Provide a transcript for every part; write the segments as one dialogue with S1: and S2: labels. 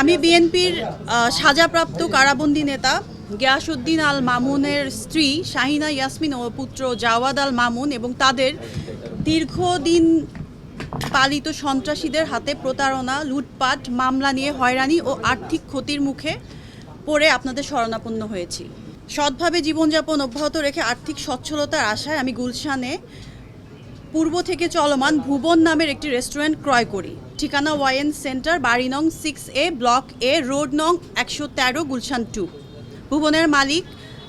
S1: আমি বিএনপির সাজাপ্রাপ্ত কারাবন্দী নেতা গিয়াসুদ্দিন আল মামুনের স্ত্রী শাহিনা ইয়াসমিন ও পুত্র জাওয়াদ আল মামুন এবং তাদের দীর্ঘদিন পালিত সন্ত্রাসীদের হাতে প্রতারণা, লুটপাট, মামলা নিয়ে হয়রানি ও আর্থিক ক্ষতির মুখে পড়ে আপনাদের শরণাপন্ন হয়েছি। সৎভাবে জীবনযাপন অব্যাহত রেখে আর্থিক সচ্ছলতার আশায় আমি গুলশানে পূর্ব থেকে চলমান ভুবন নামের একটি রেস্টুরেন্ট ক্রয় করি। ঠিকানা ওয়াইএন সেন্টার, বাড়ি নং six A block A road নং একশো তেরো, গুলশান টু ভুবনের মালিক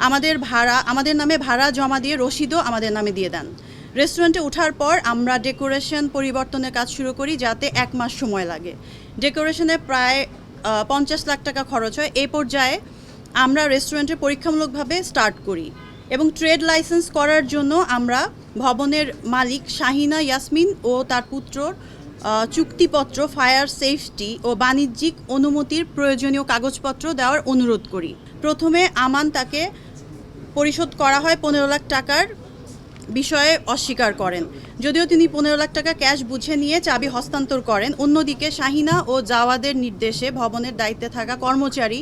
S1: আমাদের ভাড়া, আমাদের নামে ভাড়া জমা দিয়ে রসিদও আমাদের নামে দিয়ে দেন। রেস্টুরেন্টে ওঠার পর আমরা ডেকোরেশন পরিবর্তনের কাজ শুরু করি যাতে এক মাস সময় লাগে। ডেকোরেশনে প্রায় পঞ্চাশ লাখ টাকা খরচ হয়। এই পর্যায়ে আমরা রেস্টুরেন্টে পরীক্ষামূলকভাবে স্টার্ট করি। এবং ট্রেড লাইসেন্স করার জন্য আমরা ভবনের মালিক শাহিনা ইয়াসমিন ও তার পুত্রর চুক্তিপত্র, ফায়ার সেফটি ও বাণিজ্যিক অনুমতির প্রয়োজনীয় কাগজপত্র দেওয়ার অনুরোধ করি। প্রথমে আমান তাকে পরিশোধ করা হয় পনেরো লাখ টাকার বিষয়ে অস্বীকার করেন। যদিও তিনি পনেরো লাখ টাকা ক্যাশ বুঝে নিয়ে চাবি হস্তান্তর করেন। অন্যদিকে শাহিনা ও জাওয়াদের নির্দেশে ভবনের দায়িত্বে থাকা কর্মচারী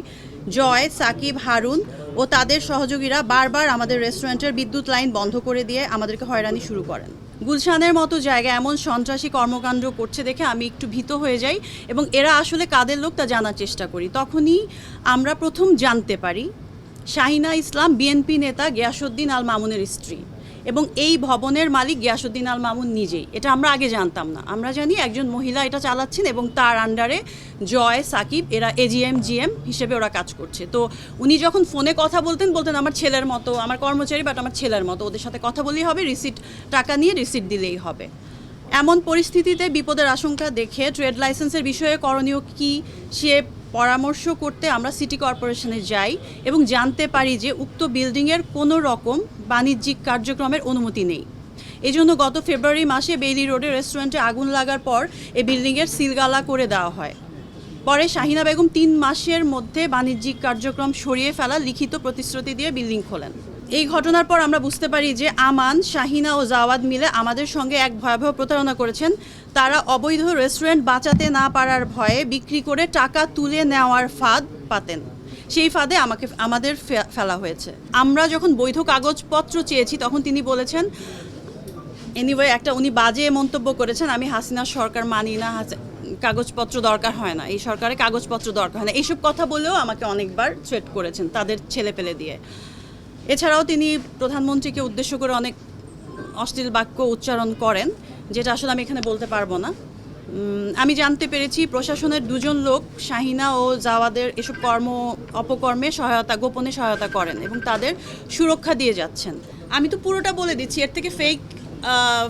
S1: জয়, সাকিব, হারুন ও তাদের সহযোগীরা বারবার আমাদের রেস্টুরেন্টের বিদ্যুৎ লাইন বন্ধ করে দিয়ে আমাদেরকে হয়রানি শুরু করেন। গুলশানের মতো জায়গায় এমন সন্ত্রাসী কর্মকাণ্ড করছে দেখে আমি একটু ভীত হয়ে যাই এবং এরা আসলে কাদের লোক তা জানার চেষ্টা করি। তখনই আমরা প্রথম জানতে পারি, শাহিনা ইসলাম, বিএনপি নেতা গিয়াসুদ্দিন আল মামুনের স্ত্রী। এবং এই ভবনের মালিক গিয়াসুদ্দিন আল মামুন নিজেই। এটা আমরা আগে জানতাম না। আমরা জানি একজন মহিলা এটা চালাচ্ছেন এবং তার আন্ডারে জয়, সাকিব, এরা এজিএম জিএম হিসেবে ওরা কাজ করছে। তো উনি যখন ফোনে কথা বলতেন বলতেন আমার ছেলের মতো, আমার কর্মচারী বাট আমার ছেলের মতো, ওদের সাথে কথা বলেই হবে রিসিট টাকা নিয়ে রিসিট দিলেই হবে। এমন পরিস্থিতিতে বিপদের আশঙ্কা দেখে ট্রেড লাইসেন্সের বিষয়ে করণীয় কি, সে পরামর্শ করতে আমরা সিটি কর্পোরেশনে যাই এবং জানতে পারি যে উক্ত বিল্ডিংয়ের কোনো রকম বাণিজ্যিক কার্যক্রমের অনুমতি নেই। এই জন্য গত ফেব্রুয়ারি মাসে বেইলি রোডে রেস্টুরেন্টে আগুন লাগার পর এই বিল্ডিংয়ের সিলগালা করে দেওয়া হয়। পরে শাহিনা বেগম তিন মাসের মধ্যে বাণিজ্যিক কার্যক্রম সরিয়ে ফেলা লিখিত প্রতিশ্রুতি দিয়ে বিল্ডিং খোলেন। এই ঘটনার পর আমরা বুঝতে পারি যে আমান, শাহিনা ও জাওয়াদ মিলে আমাদের সঙ্গে এক ভয়াবহ প্রতারণা করেছেন। তারা অবৈধ রেস্টুরেন্ট বাঁচাতে না পারার ভয়ে বিক্রি করে টাকা তুলে নেওয়ার ফাঁদ পাতেন। সেই ফাঁদে আমাকে, আমাদের ফেলা হয়েছে। আমরা যখন বৈধ কাগজপত্র চেয়েছি, তখন তিনি বলেছেন এনিওয়ে একটা উনি বাজে মন্তব্য করেছেন, আমি হাসিনা সরকার মানি না কাগজপত্র দরকার হয় না, এই সরকারে কাগজপত্র দরকার হয় না। এইসব কথা বলেও আমাকে অনেকবার থ্রেট করেছেন, তাদের ছেলে পেলে দিয়ে। এছাড়াও তিনি প্রধানমন্ত্রীকে উদ্দেশ্য করে অনেক অশ্লীল বাক্য উচ্চারণ করেন, যেটা আসলে আমি এখানে বলতে পারব না। আমি জানতে পেরেছি প্রশাসনের দুজন লোক, শাহিনা ও জাওয়াদের এসব কর্ম, অপকর্মে সহায়তা, গোপনে সহায়তা করেন এবং তাদের সুরক্ষা দিয়ে যাচ্ছেন। আমি তো পুরোটা বলে দিচ্ছি, এর থেকে ফেক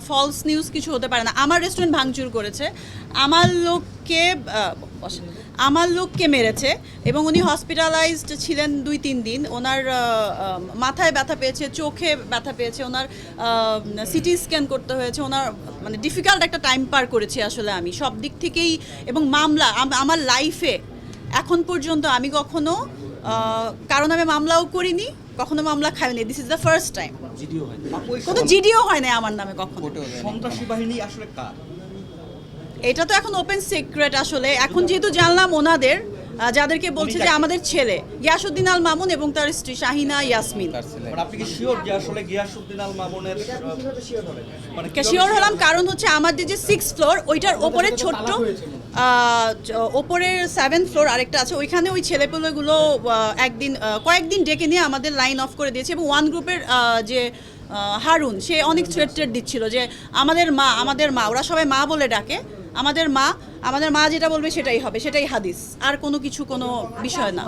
S1: ফলস নিউজ কিছু হতে পারে না। আমার রেস্টুরেন্ট ভাঙচুর করেছে। আমার লোককে। আমার লোককে মেরেছে এবং উনি হসপিটালাইজড ছিলেন দুই তিন দিন। ওনার মাথায় ব্যথা পেয়েছে চোখে ব্যথা পেয়েছে ওনার সিটি স্ক্যান করতে হয়েছে ওনার মানে ডিফিকাল্ট একটা টাইম পার করেছি আসলে আমি। সব দিক থেকেই এবং মামলা আমার লাইফে এখন পর্যন্ত আমি কখনো কারণ আমি মামলাও করিনি কখনো মামলা খাইনি this is the first time কোনো জিডিও হয় না আমার নামে কখনো।
S2: সন্ত্রাসী বাহিনী আসলে কার?
S1: এটা তো এখন ওপেন সিক্রেট আসলে। এখন যেহেতু জানলাম ওনাদের যাদেরকে বলছে যে আমাদের ছেলে গিয়াসুদ্দিন আল মামুন এবং তার স্ত্রী শাহিনা ইয়াসমিন।
S2: মানে আপনি কি শিওর যে আসলে গিয়াসউদ্দিন আল মামুনের মানে
S1: শিওর হলাম কারণ হচ্ছে আমাদের যে সিক্স ফ্লোর ওইটার ওপরে ছোট্ট ওপরের সেভেন ফ্লোর আরেকটা আছে। ওইখানে ওই ছেলেপেলেগুলো একদিন কয়েকদিন ডেকে নিয়ে আমাদের লাইন অফ করে দিয়েছে। এবং ওয়ান গ্রুপের যে হারুন সে অনেক থ্রেট দিচ্ছিল যে আমাদের মা আমাদের মা ওরা সবাই মা বলে ডাকে। আমাদের মা আমাদের মা যেটা বলবে সেটাই হবে, সেটাই হাদিস। আর কোনো কিছু, কোনো বিষয় না।